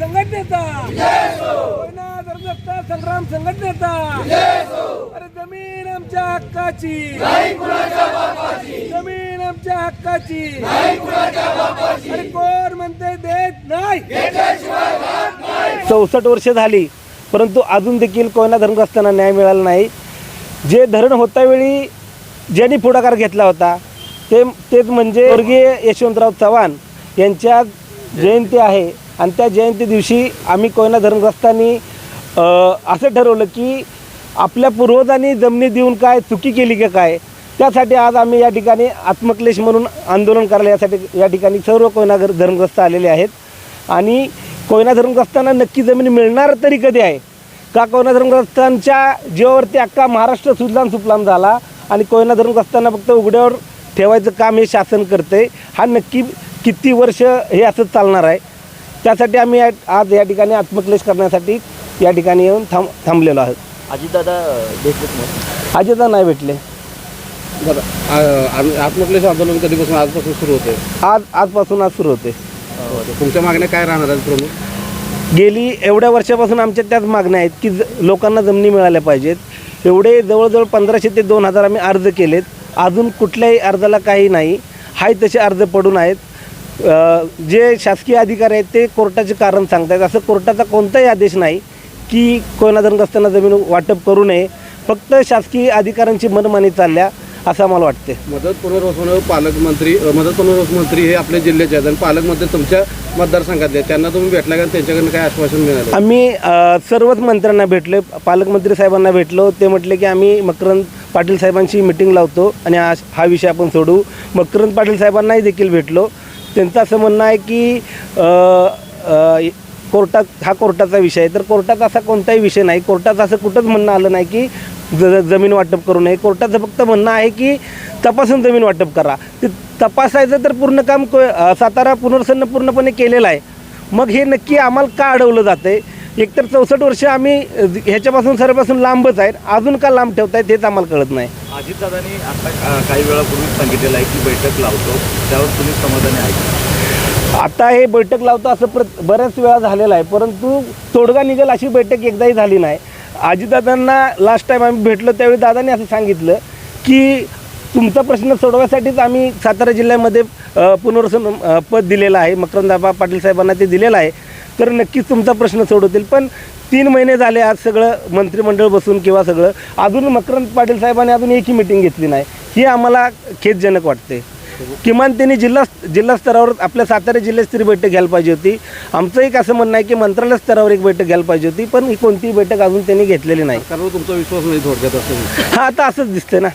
संघटनेचा. कोयना धर्मदत्ता संग्राम संघटनेचा. अरे जमीन आमच्या हक्काची. जमीन आमच्या हक्काची. अरे कोण म्हणते देत नाही. चौसष्ट वर्ष झाली परंतु अजून देखील कोयना धर्मग्रस्तांना न्याय मिळाला नाही. जे धरण होता वेळी ज्यांनी पुढाकार घेतला होता ते तेच म्हणजे स्वर्गीय यशवंतराव चव्हाण यांच्या जयंती आहे आणि त्या जयंती दिवशी आम्ही कोयना धरणग्रस्तांनी असं ठरवलं की आपल्या पूर्वजांनी जमिनी देऊन काय चुकी केली का काय त्यासाठी आज आम्ही या ठिकाणी आत्मक्लेश म्हणून आंदोलन करायला यासाठी या ठिकाणी सर्व कोयना घर- धरणग्रस्त आलेले आहेत. आणि कोयना धरणग्रस्तांना नक्की जमीन मिळणार तरी कधी आहे? का कोयना धरणग्रस्तांच्या जीवावरती अख्खा महाराष्ट्र सुजलाम सुफलाम झाला आणि कोयना धरणग्रस्तांना फक्त उघड्यावर ठेवायचं काम हे शासन करते हा नक्की किती वर्ष हे असंच चालणार आहे. त्यासाठी आम्ही या- आज या ठिकाणी आत्मक्लेश करण्यासाठी या ठिकाणी येऊन थांब थांबलेलो आहोत. अजितदादा भेटलेत नाही? अजिता नाही भेटले. आत्मक्लेश आंदोलन कधीपासून? आजपासून सुरू होते आज आजपासून आज सुरू होते तुमच्या मागण्या काय राहणार आहेत प्रमुख? गेली एवढ्या वर्षापासून आमच्या त्याच मागण्या आहेत की ज लोकांना जमिनी मिळाल्या पाहिजेत. एवढे जवळजवळ पंधराशे ते दोन हजार आम्ही अर्ज केलेत. अजून कुठल्याही अर्जाला काही नाही. हाय तसे अर्ज पडून आहेत. जे शासकीय अधिकारी आहेत ते कोर्टाचे कारण सांगतायत. असं कोर्टाचा कोणताही आदेश नाही की कोयना धरणग्रस्तांना जमीन वाटप करू नये. फक्त शासकीय अधिकाऱ्यांची मनमानी चालल्या असं आम्हाला वाटते मदत पुनर्वसन पालकमंत्री मदत पुनर्वसन मंत्री हे आपल्या जिल्ह्याचे आहेत आणि पालकमंत्री तुमच्या मतदारसंघातले. त्यांना तुम्ही भेटला का? त्यांच्याकडनं काय आश्वासन मिळालं? आम्ही सर्वच मंत्र्यांना भेटलो. पालकमंत्री साहेबांना भेटलो. ते म्हटले की आम्ही मकरंद पाटील साहेबांची मिटिंग लावतो आणि हा विषय आपण सोडू. मकरंद पाटील साहेबांनाही देखील भेटलो. त्यांचं असं म्हणणं आहे की कोर्टात हा कोर्टाचा विषय आहे. तर कोर्टात असा कोणताही विषय नाही. कोर्टात असं कुठंच म्हणणं आलं नाही की ज जमीन वाटप करू नये. कोर्टाचं फक्त म्हणणं आहे की तपासून जमीन वाटप करा. ते तपासायचं तर पूर्ण काम क सातारा पुनर्सन्न पूर्णपणे केलेलं आहे. मग हे नक्की आम्हाला का अडवलं जातं आहे एकतर चौसष्ट वर्ष आम्ही ह्याच्यापासून सर्वापासून लांबच आहेत. अजून का लांब ठेवत आहेत हेच आम्हाला कळत नाही. अजितदादांनी आता काही वेळापूर्वी सांगितलेलं आहे की बैठक लावतो. त्यावर तुम्ही समाधानी आहे आता हे बैठक लावतो असं प्र बऱ्याच वेळा झालेलं आहे. परंतु तोडगा निघेल अशी बैठक एकदाही झाली नाही. अजितदादांना लास्ट टाईम आम्ही भेटलो त्यावेळी दादांनी असं सांगितलं की तुमचा प्रश्न सोडवायसाठीच आम्ही सातारा जिल्ह्यामध्ये पुनर्वसन पद दिलेलं आहे. मकरंदाबा पाटील साहेबांना ते दिलेलं आहे. तर नक्कीच तुमचा प्रश्न सोडवतील. पण तीन महिने झाले आज सगळं मंत्रिमंडळ बसून किंवा सगळं अजून मकरंद पाटील साहेबांनी अजून एकही मिटिंग घेतली नाही. ही आम्हाला खेदजनक वाटते किमान त्यांनी जिल्हा जिल्हा स्तरावर आपल्या सातारा जिल्हास्तरीय बैठक घ्यायला पाहिजे होती. आमचं एक असं म्हणणं आहे की मंत्रालय स्तरावर एक बैठक घ्यायला पाहिजे होती पण ही कोणतीही बैठक अजून त्यांनी घेतलेली नाही. सरकारवर तुमचा विश्वास नाही थोडक्यात असं. हा आता असंच दिसतंय ना.